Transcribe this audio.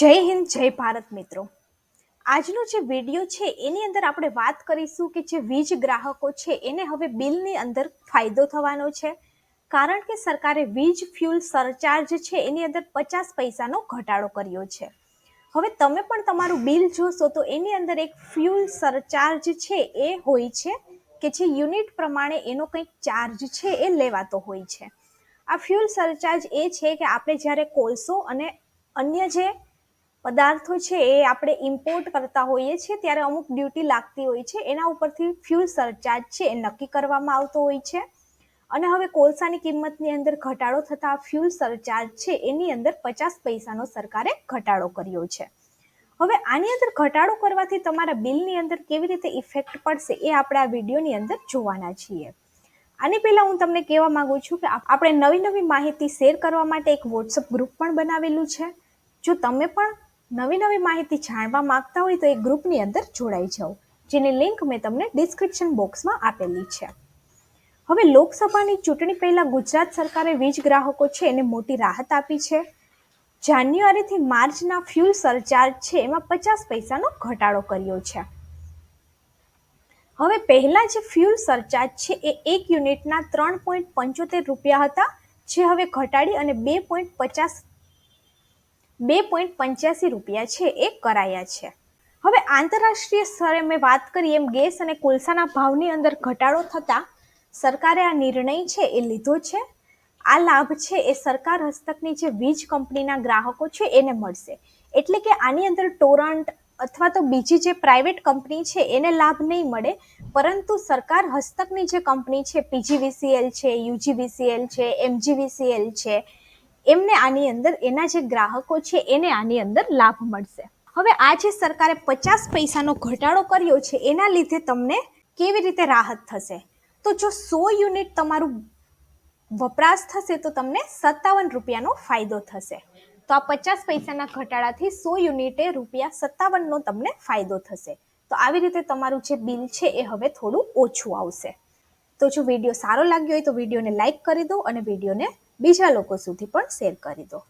જય હિન્દ, જય ભારત મિત્રો. આજનો જે વીડિયો છે, એની અંદર આપણે વાત કરીશું કે જે વીજ ગ્રાહકો છે, એને હવે બિલની અંદર ફાયદો થવાનો છે. કારણ કે સરકારે વીજ ફ્યુલ સરચાર્જ છે, એની અંદર પચાસ પૈસાનો ઘટાડો કર્યો છે. હવે તમે પણ તમારું બિલ જોશો, તો એની અંદર એક ફ્યુલ સરચાર્જ છે, એ હોય છે કે જે યુનિટ પ્રમાણે એનો કંઈક ચાર્જ છે, એ લેવાતો હોય છે. આ ફ્યુલ સરચાર્જ એ છે કે આપણે જ્યારે કોલસો અને અન્ય જે પદાર્થો છે એ આપણે ઇમ્પોર્ટ કરતા હોઈએ છીએ ત્યારે અમુક ડ્યુટી લાગતી હોય છે. એના ઉપરથી ફ્યુલ સરચાર્જ છે એ નક્કી કરવામાં આવતો હોય છે. અને હવે કોલસાની કિંમતની અંદર ઘટાડો થતાં ફ્યુલ સરચાર્જ છે એની અંદર પચાસ પૈસાનો સરકારે ઘટાડો કર્યો છે. હવે આની અંદર ઘટાડો કરવાથી તમારા બિલની અંદર કેવી રીતે ઇફેક્ટ પડશે એ આપણે આ વિડીયોની અંદર જોવાના છીએ. આની પહેલાં હું તમને કહેવા માગું છું કે આપણે નવી નવી માહિતી શેર કરવા માટે એક વોટ્સઅપ ગ્રુપ પણ બનાવેલું છે. જો તમે પણ નવી નવી માહિતી જાણવા માંગતા હોય તો એ ગ્રુપની અંદર જોડાઈ જાઓ, જેની લિંક મેં તમને ડિસ્ક્રિપ્શન બોક્સમાં આપેલી છે. હવે લોકસભાની ચૂંટણી પહેલાં ગુજરાત સરકારે વીજ ગ્રાહકો છે એને મોટી રાહત આપી છે. જાન્યુઆરીથી માર્ચના ફ્યુલ સરચાર્જ છે, એમાં પચાસ પૈસાનો ઘટાડો કર્યો છે. હવે પહેલાં જે ફ્યુલ સરચાર્જ છે, એ એક યુનિટના ત્રણ પોઈન્ટ પંચોતેર રૂપિયા હતા, જે હવે ઘટાડી અને બે પોઈન્ટ પચાસ બે પોઈન્ટ પંચ્યાસી રૂપિયા છે, એ કરાયા છે. હવે આંતરરાષ્ટ્રીય સ્તરે મેં વાત કરી એમ ગેસ અને કોલસાના ભાવની અંદર ઘટાડો થતાં સરકારે આ નિર્ણય છે એ લીધો છે. આ લાભ છે એ સરકાર હસ્તકની જે વીજ કંપનીના ગ્રાહકો છે એને મળશે. એટલે કે આની અંદર ટોરન્ટ અથવા તો બીજી જે પ્રાઇવેટ કંપની છે એને લાભ નહીં મળે, પરંતુ સરકાર હસ્તકની જે કંપની છે, પીજીવીસીએલ છે, યુજીવીસીએલ છે, એમજીવીસીએલ છે એમને આની અંદર, એના જે ગ્રાહકો છે, એને આની અંદર લાભ મળશે. હવે આ જે સરકારે પચાસ પૈસાનો ઘટાડો કર્યો છે, એના લીધે તમને કેવી રીતે રાહત થશે? તો જો સો યુનિટ તમારું વપરાશ થશે, તો તમને સત્તાવન રૂપિયાનો ફાયદો થશે. તો આ પચાસ પૈસાના ઘટાડાથી સો યુનિટે રૂપિયા સત્તાવનનો તમને ફાયદો થશે. તો આવી રીતે તમારું જે બિલ છે, એ હવે થોડું ઓછું આવશે. તો જો વીડિયો સારો લાગ્યો હોય તો વિડીયોને લાઇક કરી દો અને વિડીયોને બીજા લોકો સુધી પણ શેર કરી દો.